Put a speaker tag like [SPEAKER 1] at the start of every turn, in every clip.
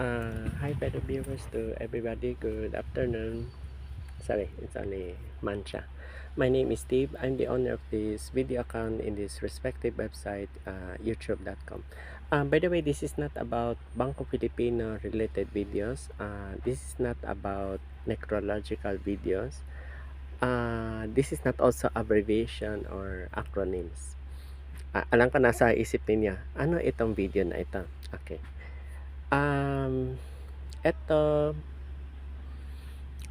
[SPEAKER 1] Uh, hi, fellow viewers to everybody. Good afternoon. Sorry, it's only Mancha. My name is Steve. I'm the owner of this video account in this respective website, uh, youtube.com. Um, by the way, this is not about Bangko Filipino related videos. Uh, this is not about necrological videos. Uh, this is not also abbreviation or acronyms. Ah, alam ko nasa isip ninyo, ano itong video na ito? Okay. Um, ito,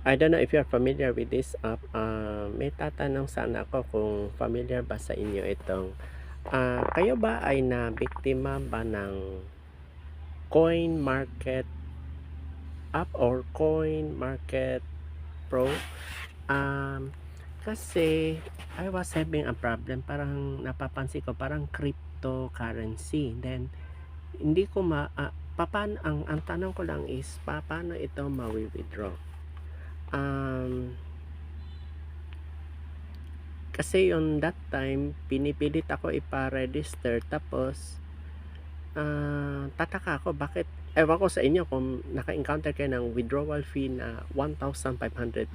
[SPEAKER 1] I don't know if you're familiar with this app. Uh, may tatanong sana ako kung familiar ba sa inyo itong ah, kayo ba ay na biktima ba ng coin market app or coin market pro? Um, kasi I was having a problem. Parang napapansin ko parang cryptocurrency. Then hindi ko ma ah, papan ang ang tanong ko lang is pa, paano ito mawi-withdraw? Um, kasi on that time pinipilit ako ipa-register tapos ah, tataka ako bakit? Ewan ko sa inyo kung naka-encounter kayo ng withdrawal fee na 1,500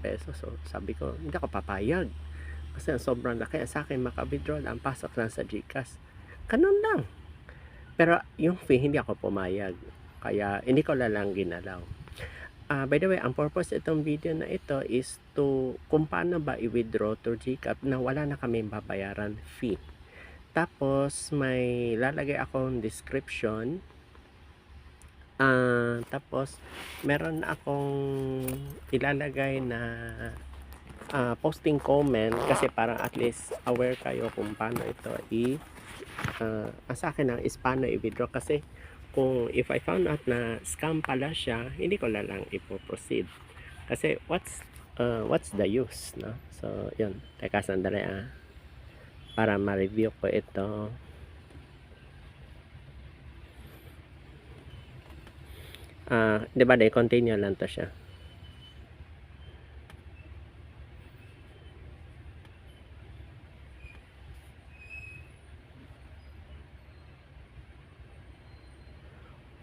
[SPEAKER 1] pesos. So sabi ko hindi ako papayag. Kasi sobrang laki sa akin maka-withdraw lang pasok lang sa GCash. Ganun lang. Pero yung fee hindi ako pumayag kaya hindi ko lang ginalaw Ah, by the way, ang purpose itong video na ito is to kung paano ba i-withdraw to GCash na wala na kami babayaran fee. Tapos may lalagay akong description. Ah, tapos meron akong ilalagay na ah, posting comment kasi parang at least aware kayo kung paano ito i ang sa akin lang is paano i-withdraw kasi kung if I found out na scam pala siya, hindi ko na lang ipo-proceed. Kasi what's uh, what's the use, no? So, yun. Teka, sandali ah. Para ma-review ko ito. Ah, 'di ba, continue lang to siya.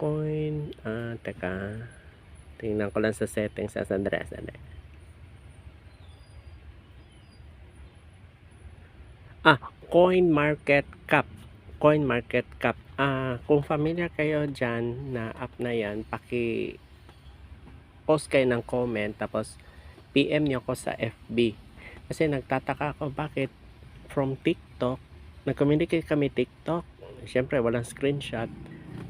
[SPEAKER 1] Coin, ah, teka. Tingnan ko lang sa settings sa sandali, sandali. Ah, Coin Market Cap. Coin Market Cap. Ah, kung familiar kayo dyan na app na yan, paki post kayo ng comment tapos PM nyo ko sa FB. Kasi nagtataka ako bakit from TikTok, nag-communicate kami TikTok. Siyempre, walang screenshot.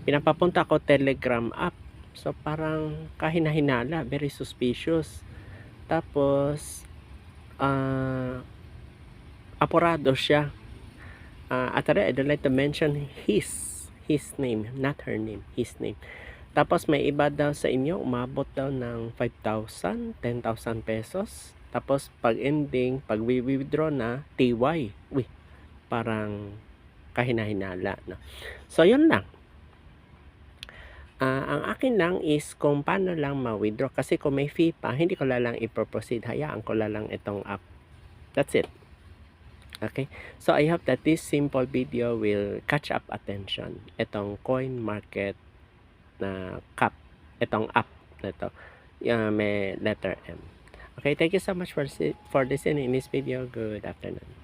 [SPEAKER 1] Pinapapunta ko Telegram app. So, parang kahina-hinala. Very suspicious. Tapos, ah, apurado siya. Uh, at I don't like to mention his his name, not her name, his name. Tapos may iba daw sa inyo, umabot daw ng 5,000, 10,000 pesos. Tapos pag ending, pag withdraw na, TY. Uy, parang kahina-hinala. No? So, yun lang. Ah, ang akin lang is kung paano lang ma-withdraw. Kasi kung may fee pa, hindi ko lang i-proceed. Hayaan ko lang itong app. That's it. Okay? So, I hope that this simple video will catch up attention. Itong coin market na cap. Itong app na ito. Yung may letter M. Okay, thank you so much for, for listening in this video. Good afternoon.